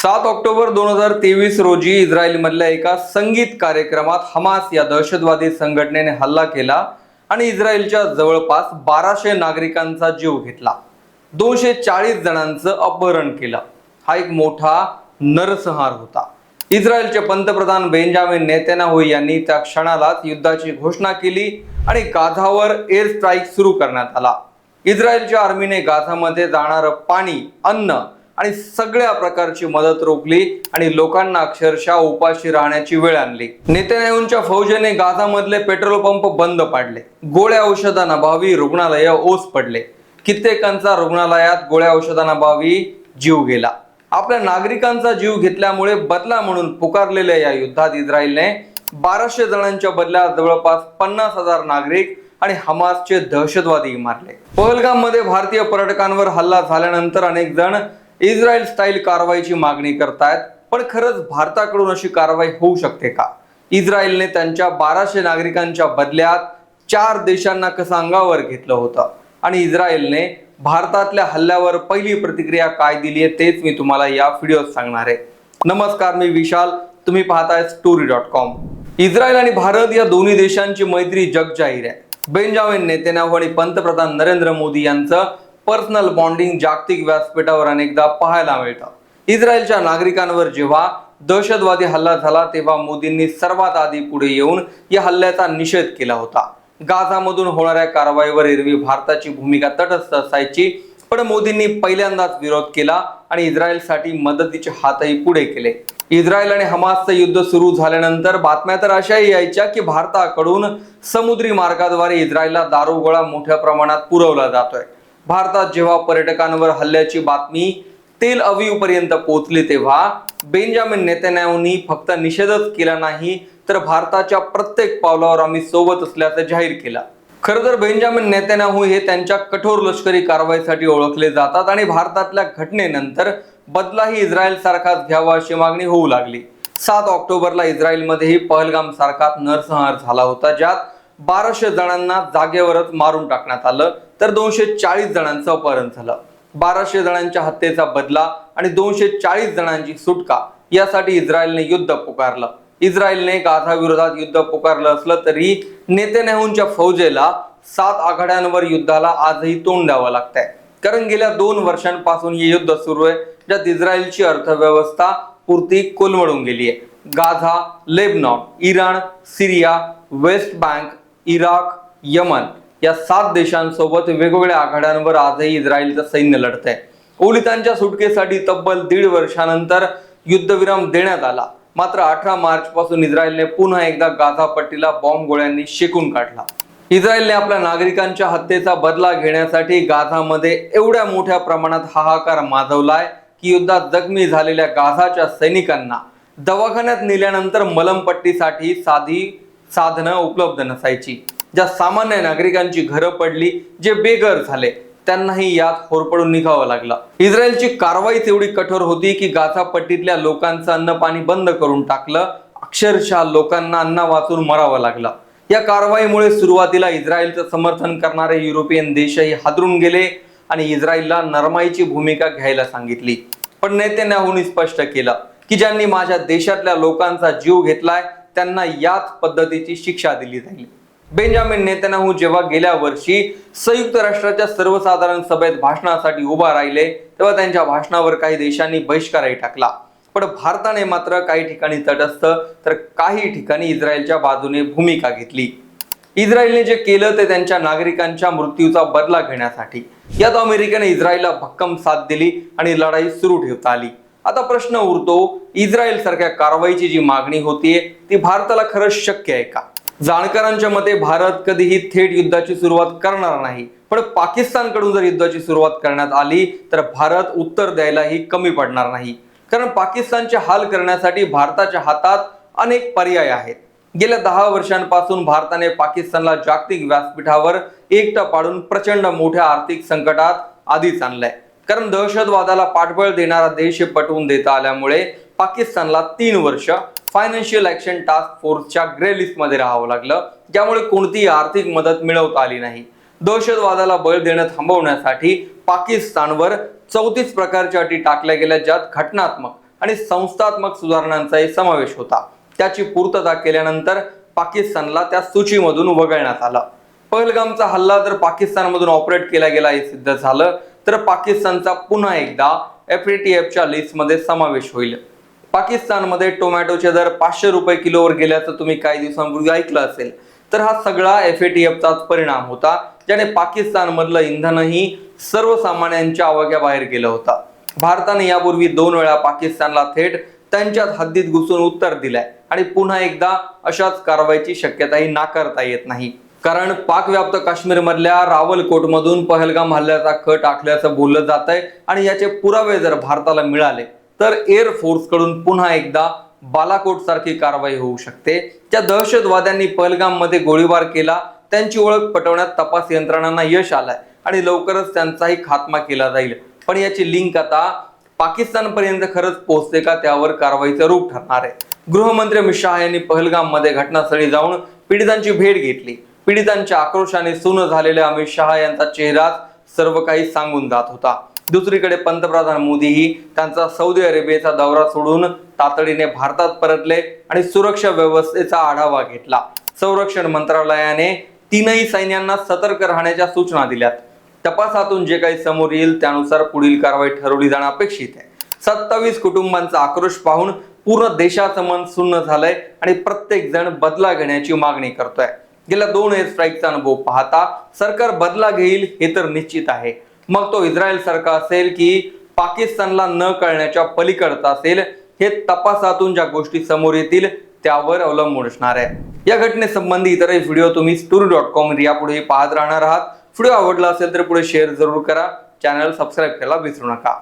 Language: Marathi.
सात ऑक्टोबर दोन हजार तेवीस रोजी इस्रायलमधल्या एका संगीत कार्यक्रमात हमास या दहशतवादी संघटनेने हल्ला केला आणि इस्रायलच्या जवळपास बाराशे नागरिकांचा जीव घेतला. दोनशे चाळीस जणांचं अपहरण केलं. हा एक मोठा नरसंहार होता. इस्रायलचे पंतप्रधान बेंजामिन नेत्यानाहू यांनी त्या क्षणालाच युद्धाची घोषणा केली आणि गाझावर एअर स्ट्राईक सुरू करण्यात आला. इस्रायलच्या आर्मीने गाझामध्ये जाणारं पाणी अन्न आणि सगळ्या प्रकारची मदत रोखली आणि लोकांना अक्षरशः उपाशी राहण्याची वेळ आणली. नेत्यानेहूंच्या फौजेने गाझामधले पेट्रोल पंप बंद पाडले. गोळ्या औषधांअभावी रुग्णालय ओस पडले. कित्येकांचा रुग्णालयात गोळ्या औषधांअभावी जीव गेला. आपल्या नागरिकांचा जीव घेतल्यामुळे बदला म्हणून पुकारलेल्या या युद्धात इस्रायलने बाराशे जणांच्या बदल्यात जवळपास पन्नास हजार नागरिक आणि हमासचे दहशतवादी मारले. पहलगाममध्ये भारतीय पर्यटकांवर हल्ला झाल्यानंतर अनेक जण इस्रायल स्टाईल कारवाईची मागणी करतायत पण खरंच भारताकडून अशी कारवाई होऊ शकते का? इस्रायलने त्यांच्या बाराशे नागरिकांच्या बदल्यात चार देशांना कसं अंगावर घेतलं होतं. आणि इस्रायलने भारतातल्या हल्ल्यावर पहिली प्रतिक्रिया काय दिली आहे तेच मी तुम्हाला या व्हिडिओत सांगणार आहे. नमस्कार मी विशाल. तुम्ही पाहताय स्टोरी डॉट कॉम इस्रायल आणि भारत या दोन्ही देशांची मैत्री जगजाहीर आहे. बेंजामिन नेतन्याहू आणि पंतप्रधान नरेंद्र मोदी यांचं पर्सनल बॉन्डिंग जागतिक व्यासपीठावर अनेकदा पाहायला मिळतं. इस्रायलच्या नागरिकांवर जेव्हा दहशतवादी हल्ला झाला तेव्हा मोदींनी सर्वात आधी पुढे येऊन या हल्ल्याचा निषेध केला होता. गाझामधून होणाऱ्या कारवाईवर एरवी भारताची भूमिका तटस्थ असायची पण मोदींनी पहिल्यांदाच विरोध केला आणि इस्रायलसाठी मदतीचे हातही पुढे केले. इस्रायल आणि हमासचं युद्ध सुरू झाल्यानंतर बातम्या तर अशाही यायच्या की भारताकडून समुद्री मार्गाद्वारे इस्रायलला दारुगोळा मोठ्या प्रमाणात पुरवला जातोय. भारतात जेव्हा पर्यटकांवर हल्ल्याची बातमी तेल अवीव पर्यंत पोहोचली तेव्हा बेंजामिन नेतन्याहूंनी फक्त निषेधच केला नाही तर भारताच्या प्रत्येक पावलावर आम्ही सोबत असल्याचं जाहीर केलं. खरं तर बेंजामिन नेत्यान्याहू हे त्यांच्या कठोर लष्करी कारवाईसाठी ओळखले जातात आणि भारतातल्या घटनेनंतर बदलाही इस्रायल सारखाच घ्यावा अशी मागणी होऊ लागली. सात ऑक्टोबरला इस्रायलमध्येही पहलगाम सारखाच नरसंहार झाला होता ज्यात बाराशे जणांना जागेवरच मारून टाकण्यात आलं. तर दोनशे चाळीस जणांचं अपहरण झालं. बाराशे जणांच्या हत्येचा बदला आणि दोनशे चाळीस जणांची सुटका यासाठी इस्रायलने युद्ध पुकारलं. इस्रायलने गाझाविरोधात युद्ध पुकारलं असलं तरी नेतन्याहूंच्या फौजेला सात आघाड्यांवर युद्धाला आजही तोंड द्यावं लागतंय. कारण गेल्या दोन वर्षांपासून हे युद्ध सुरू आहे ज्यात इस्रायलची अर्थव्यवस्था पुरती कोलमडून गेली आहे. Gaza Lebanon Iran Syria West Bank Iraq Yemen या सात देशांसोबत वेगवेगळ्या आघाड्यांवर आजही इस्रायलचं सैन्य लढतंय. ओलितांच्या सुटकेसाठी तब्बल दीड वर्षानंतर युद्धविराम देण्यात आला. मात्र अठरा मार्च पासून इस्रायलने पुन्हा एकदा गाझा पट्टीला बॉम्ब गोळ्यांनी शेकून काढला. इस्रायलने आपल्या नागरिकांच्या हत्येचा बदला घेण्यासाठी गाझामध्ये एवढ्या मोठ्या प्रमाणात हाहाकार माजवलाय की युद्धात जखमी झालेल्या गाझाच्या सैनिकांना दवाखान्यात नेल्यानंतर मलमपट्टीसाठी साधी साधनं उपलब्ध नसायची. ज्या सामान्य नागरिकांची घरं पडली जे बेघर झाले त्यांनाही यात होरपडून निघावं लागलं. इस्रायलची कारवाईच एवढी कठोर होती की गाझा पट्टीतल्या लोकांचं अन्न पाणी बंद करून टाकलं अक्षरशः लोकांना अन्न वाचून मरावं लागलं. या कारवाईमुळे सुरुवातीला इस्रायलचं समर्थन करणारे युरोपियन देशही हादरून गेले आणि इस्रायलला नरमाईची भूमिका घ्यायला सांगितली. पण नेत्याहूनी स्पष्ट केलं की ज्यांनी माझ्या देशातल्या लोकांचा जीव घेतलाय त्यांना याच पद्धतीची शिक्षा दिली जाईल. बेंजामिन नेतन्याहू जेव्हा गेल्या वर्षी संयुक्त राष्ट्राच्या सर्वसाधारण सभेत भाषणासाठी उभा राहिले तेव्हा त्यांच्या भाषणावर काही देशांनी बहिष्कारही टाकला. पण भारताने मात्र काही ठिकाणी तटस्थ तर काही ठिकाणी इस्रायलच्या बाजूने भूमिका घेतली. इस्रायलने जे केलं ते त्यांच्या नागरिकांच्या मृत्यूचा बदला घेण्यासाठी. यात अमेरिकेने इस्रायलला भक्कम साथ दिली आणि लढाई सुरू ठेवता आली. आता प्रश्न उरतो इस्रायल सारख्या कारवाईची जी मागणी होतीये ती भारताला खरंच शक्य आहे का? जाणकारांच्या मते भारत कधीही थेट युद्धाची सुरुवात करणार नाही. पण पाकिस्तानकडून जर युद्धाची सुरुवात करण्यात आली तर भारत उत्तर द्यायलाही कमी पडणार नाही. कारण पाकिस्तानचे हाल करण्यासाठी भारताच्या हातात अनेक पर्याय आहेत. गेल्या दहा वर्षांपासून भारताने पाकिस्तानला जागतिक व्यासपीठावर एकटा पाडून प्रचंड मोठ्या आर्थिक संकटात आधीच आणलंय. कारण दहशतवादाला पाठबळ देणारा देश हे पटवून देता आल्यामुळे पाकिस्तानला तीन वर्ष फायनान्शियल ॲक्शन टास्क फोर्सच्या ग्रे लिस्टमध्ये राहावं लागलं. ज्यामुळे कोणतीही आर्थिक मदत मिळवता आली नाही. दहशतवादाला बळ देणं थांबवण्यासाठी पाकिस्तानवर चौतीस प्रकारच्या अटी टाकल्या गेल्या ज्यात घटनात्मक आणि संस्थात्मक सुधारणांचाही समावेश होता. त्याची पूर्तता केल्यानंतर पाकिस्तानला त्या सूचीमधून वगळण्यात आलं. पहलगामचा हल्ला जर पाकिस्तानमधून ऑपरेट केला गेला हे सिद्ध झालं तर पाकिस्तानचा पुन्हा एकदा एफ च्या लिस्टमध्ये समावेश होईल. पाकिस्तानमध्ये टोमॅटोचे दर पाचशे रुपये किलोवर गेल्याचं तुम्ही काही दिवसांपूर्वी ऐकलं असेल. तर हा सगळा एफ ए टी चाच परिणाम होता ज्याने पाकिस्तानमधलं इंधनही सर्वसामान्यांच्या आवाक्याबाहेर गेलं होतं. भारताने यापूर्वी दोन वेळा पाकिस्तानला थेट त्यांच्याच हद्दीत घुसून उत्तर दिलंय आणि पुन्हा एकदा अशाच कारवाईची शक्यताही नाकारता येत नाही. कारण पाकव्याप्त काश्मीरमधल्या रावलकोटमधून पहलगाम हल्ल्याचा खट आखल्याचं बोललं जात आहे आणि याचे पुरावे जर भारताला मिळाले तर एअर फोर्सकडून पुन्हा एकदा बालाकोट सारखी कारवाई होऊ शकते. त्या दहशतवाद्यांनी पहलगाममध्ये गोळीबार केला. त्यांची ओळख पटवण्यात तपास यंत्रणांना यश आलंय आणि लवकरच त्यांचाही खात्मा केला जाईल. पण याची लिंक आता पाकिस्तानपर्यंत खरंच पोहोचते का त्यावर कारवाईचं रूप ठरणार आहे. गृहमंत्री अमित शहा यांनी पहलगाममध्ये घटनास्थळी जाऊन पीडितांची भेट घेतली. पीडितांच्या आक्रोशाने सुन झालेल्या अमित शहा यांचा चेहरा सर्व काही सांगून जात होता. दुसरीकडे पंतप्रधान मोदीही त्यांचा सौदी अरेबियाचा दौरा सोडून तातडीने भारतात परतले आणि सुरक्षा व्यवस्थेचा आढावा घेतला. संरक्षण मंत्रालयाने तीनही सैन्यांना सतर्क राहण्याच्या सूचना दिल्यात. तपासातून जे काही समोर येईल त्यानुसार पुढील कारवाई ठरवली जाणं अपेक्षित आहे. सत्तावीस कुटुंबांचा आक्रोश पाहून पूर्ण देशाचं मन सुन्न झालंय आणि प्रत्येक जण बदला घेण्याची मागणी करतोय. गेल्या दोन एअर स्ट्राईकचा अनुभव पाहता सरकार बदला घेईल हे तर निश्चित आहे. मग तो इस्रायल सारखा असेल की पाकिस्तानला न कळण्याच्या पलीकडचा असेल हे तपासातून ज्या गोष्टी समोर येतील त्यावर अवलंबून असणार आहे. या घटनेसंबंधी इतरही व्हिडिओ तुम्ही स्टोरी डॉट कॉम यापुढे पाहत राहणार आहात. व्हिडिओ आवडला असेल तर पुढे शेअर जरूर करा. चॅनल सबस्क्राईब करायला विसरू नका.